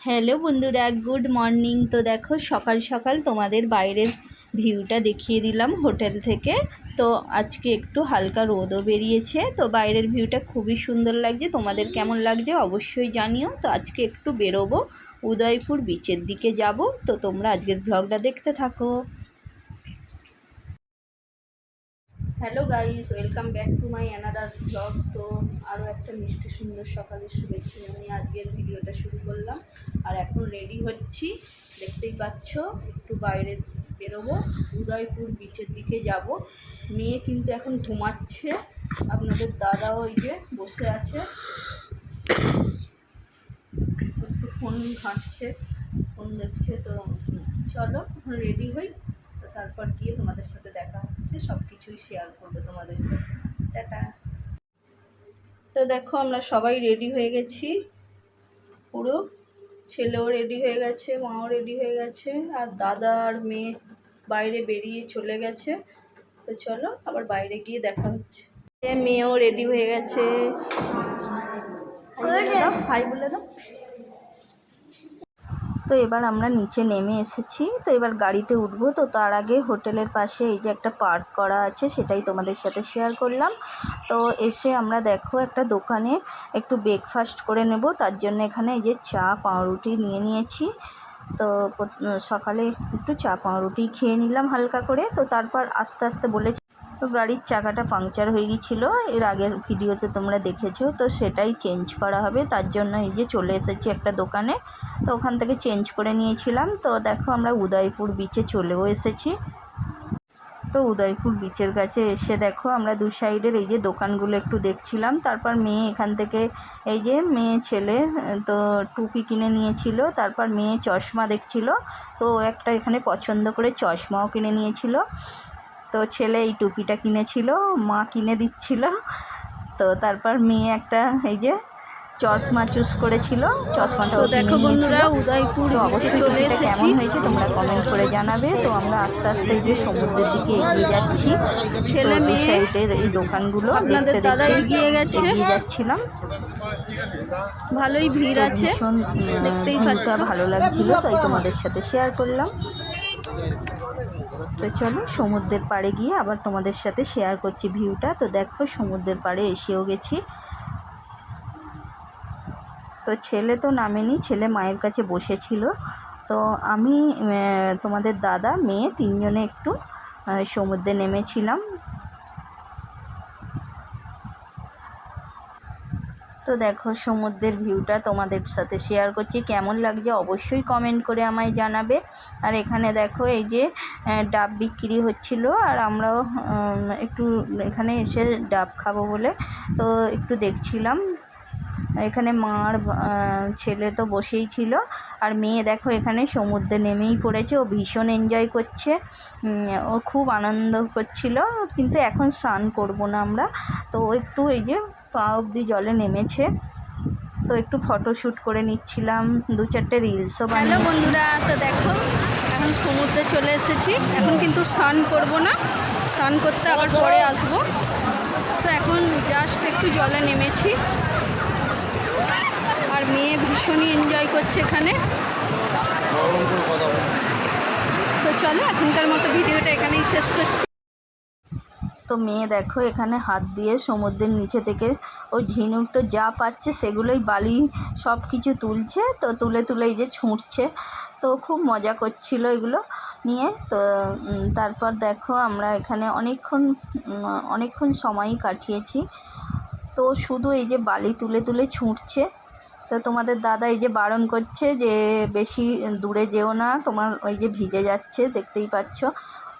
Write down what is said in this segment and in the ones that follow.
Hello বন্ধুরা, good morning. তো দেখো, সকাল সকাল তোমাদের বাইরের ভিউটা দেখিয়ে দিলাম হোটেল থেকে। তো আজকে একটু হালকা রোদও বেরিয়েছে। তো বাইরের ভিউটা খুবই সুন্দর লাগছে। তোমাদের কেমন লাগছে অবশ্যই জানিও। তো আজকে একটু বেরোবো, উদয়পুর বিচের দিকে যাব। তো তোমরা আজকের ব্লগটা দেখতে থাকো। Hello guys welcome back to my another vlog তো আরও একটা মিষ্টি সুন্দর সকালের শুভেচ্ছা জানিয়ে আজকের ভিডিওটা শুরু করলাম। আর এখন রেডি হচ্ছি। দেখতেই পাচ্ছ, একটু বাইরে বেরোবো। উদয়পুর বিচের দিকে যাব। মেয়ে কিন্তু এখন ঘুমাচ্ছে। আপনাদের দাদাও ওই যে বসে আছে। একটু ফোন ঘাঁটছে, ফোন দেখছে। তো চলো রেডি হই। তারপর গিয়ে তোমাদের সাথে দেখা হচ্ছে সব কিছুই শেয়ার করব তোমাদের সাথে। তো দেখো, আমরা সবাই রেডি হয়ে গেছি। পুরো ছেলেও রেডি হয়ে গেছে, মাও রেডি হয়ে গেছে, আর দাদা আর মেয়ে বাইরে বেরিয়ে চলে গেছে। তো চলো, আবার বাইরে গিয়ে দেখা হচ্ছে। মেয়েও রেডি হয়ে গেছে। হাই বলে দাও। তো এবার আমরা নিচে নেমে এসেছি। তো এবার গাড়িতে উঠবো। তো তার আগে হোটেলের পাশে এই যে একটা পার্ক করা আছে, সেটাই তোমাদের সাথে শেয়ার করলাম। তো এসে আমরা দেখো একটা দোকানে একটু ব্রেকফাস্ট করে নেব। তার জন্য এখানে এই যে চা, পাউরুটি নিয়ে নিয়েছি। তো সকালে একটু চা, পাউরুটি খেয়ে নিলাম হালকা করে। তো তারপর আস্তে আস্তে বলেছি, তো গাড়ির চাকাটা পাংচার হয়ে গিয়েছিল। এর আগের ভিডিওতে তোমরা দেখেছ। তো সেটাই চেঞ্জ করা হবে। তার জন্য এই যে চলে এসেছি একটা দোকানে। তো ওখান থেকে চেঞ্জ করে নিয়েছিলাম। তো দেখো আমরা উদয়পুর বিচে চলেও এসেছি। তো উদয়পুর বিচের কাছে এসে দেখো আমরা দু সাইডের এই যে দোকানগুলো একটু দেখছিলাম। তারপর মেয়ে এখান থেকে এই যে মেয়ে ছেলে, তো টুপি কিনে নিয়েছিল। তারপর মেয়ে চশমা দেখছিল। তো একটা এখানে পছন্দ করে চশমাও কিনে নিয়েছিল। তো ছেলে এই টুপিটা কিনেছিল, মা কিনে দিচ্ছিল। তো তারপর মেয়ে একটা এই যে চশমা চুজ করেছিল চশমাটা দেখো বন্ধুরা উদয়পুর অবশ্যই চলে এসেছি। হয়েছে তোমরা কমেন্ট করে জানাবে। তো আমরা আস্তে আস্তে যে সমুদ্রের দিকে এগিয়ে যাচ্ছি। ছেলে মেয়ে সাইডের এই দোকানগুলো আপনাদের দাদা এগিয়ে গেছে। যাচ্ছিলাম। ভালোই ভিড় আছে দেখতেই পাচ্ছ। ভালো লাগছিল তাই তোমাদের সাথে শেয়ার করলাম। তো চলো সমুদ্রের পাড়ে গিয়ে আবার তোমাদের সাথে শেয়ার করছি ভিউটা তো দেখো সমুদ্রের পাড়ে এসেও গেছি। তো ছেলে তো নামেনি, ছেলে মায়ের কাছে বসেছিল। তো আমি তোমাদের দাদা, মেয়ে তিনজনে একটু সমুদ্রে নেমেছিলাম। তো দেখো সমুদ্রের ভিউটা তোমাদের সাথে শেয়ার করছি। কেমন লাগছে অবশ্যই কমেন্ট করে আমায় জানাবে। আর এখানে দেখো এই যে ডাব বিক্রি হচ্ছিল। আর আমরাও একটু এখানে এসে ডাব খাব বলে, তো একটু দেখছিলাম। এখানে মার ছেলে তো বসেই ছিল। আর মেয়ে দেখো এখানে সমুদ্রে নেমেই পড়েছে। ও ভীষণ এনজয় করছে। ও খুব আনন্দ করছিল। কিন্তু এখন স্নান করব না আমরা। তো একটু এই যে পা অবধি জলে নেমেছে। তো একটু ফটোশ্যুট করে নিচ্ছিলাম। দু চারটে রিলসও হ্যালো বন্ধুরা তো দেখো এখন সমুদ্রে চলে এসেছি। এখন কিন্তু স্নান করব না। স্নান করতে আবার পরে আসব। তো এখন জাস্ট একটু জলে নেমেছি। মেয়ে ভীষণই এনজয় করছে এখানে। তো চলো, এখনকার মতো ভিডিওটা এখানেই শেষ করছি। তো মেয়ে দেখো, এখানে হাত দিয়ে সমুদ্রের নিচে থেকে ওই ঝিনুক তো যা পাচ্ছে সেগুলোই বালি সব কিছু তুলছে, তো তুলে তুলে এই যে ছুঁড়ছে। তো খুব মজা করছিল এগুলো নিয়ে। তো তারপর দেখো আমরা এখানে অনেকক্ষণ অনেকক্ষণ সময়ই কাটিয়েছি। তো শুধু এই যে বালি তুলে তুলে ছুঁড়ছে। তো তোমাদের দাদা এই যে বারণ করছে যে বেশি দূরে যেও না, তোমার ওই যে ভিজে যাচ্ছে, দেখতেই পাচ্ছ।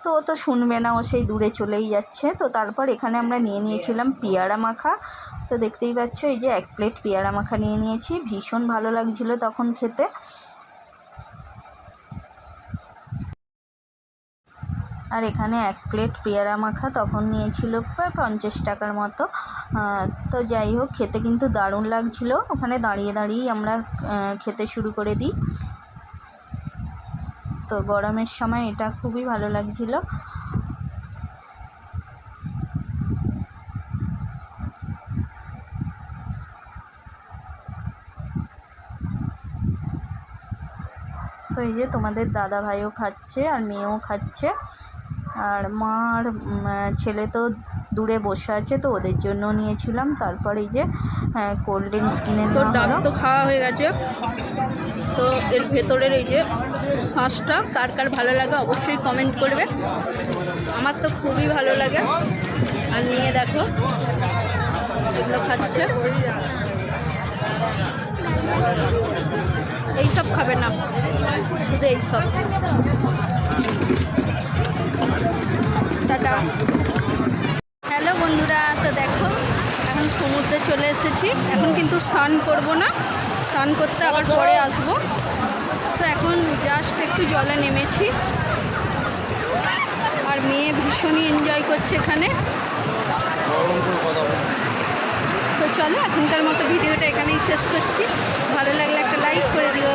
তো ও তো শুনবে না, ও সেই দূরে চলেই যাচ্ছে। তো তারপর এখানে আমরা নিয়ে নিয়েছিলাম পেয়ারা মাখা। তো দেখতেই পাচ্ছ, এই যে এক প্লেট পেয়ারা মাখা নিয়ে নিয়েছি। ভীষণ ভালো লাগছিল তখন খেতে। আর এখানে এক প্লেট পেয়ারা মাখা তখন নিয়েছিল প্রায় পঞ্চাশ টাকার মতো। তো যাই হোক, খেতে কিন্তু দারুণ লাগছিল। ওখানে দাঁড়িয়ে দাঁড়িয়েই আমরা খেতে শুরু করে দিই। তো গরমের সময় এটা খুবই ভালো লাগছিল। তো এই যে তোমাদের দাদা ভাইও খাচ্ছে আর মেয়েও খাচ্ছে। আর মা আর ছেলে তো দূরে বসে আছে তো ওদের জন্য নিয়েছিলাম। তারপর এই যে কোল্ড ড্রিঙ্কস কিনে তো ডাব তো খাওয়া হয়ে গেছে। তো এর ভেতরের এই যে শাঁসটা কার কার ভালো লাগে অবশ্যই কমেন্ট করবে। আমার তো খুবই ভালো লাগে। আর নিয়ে দেখো এগুলো খাচ্ছে। এইসব খাবে না। শুধু এইসব টাটা হ্যালো বন্ধুরা, তো দেখো, এখন সমুদ্রে চলে এসেছি। এখন কিন্তু স্নান করব না। স্নান করতে আবার পরে আসব। তো এখন জাস্ট একটু জলে নেমেছি। আর মেয়ে ভীষণই এনজয় করছে এখানে। তো চলো, এখনকার মতো ভিডিওটা এখানেই শেষ করছি। ভালো লাগলে একটা লাইক করে দিও।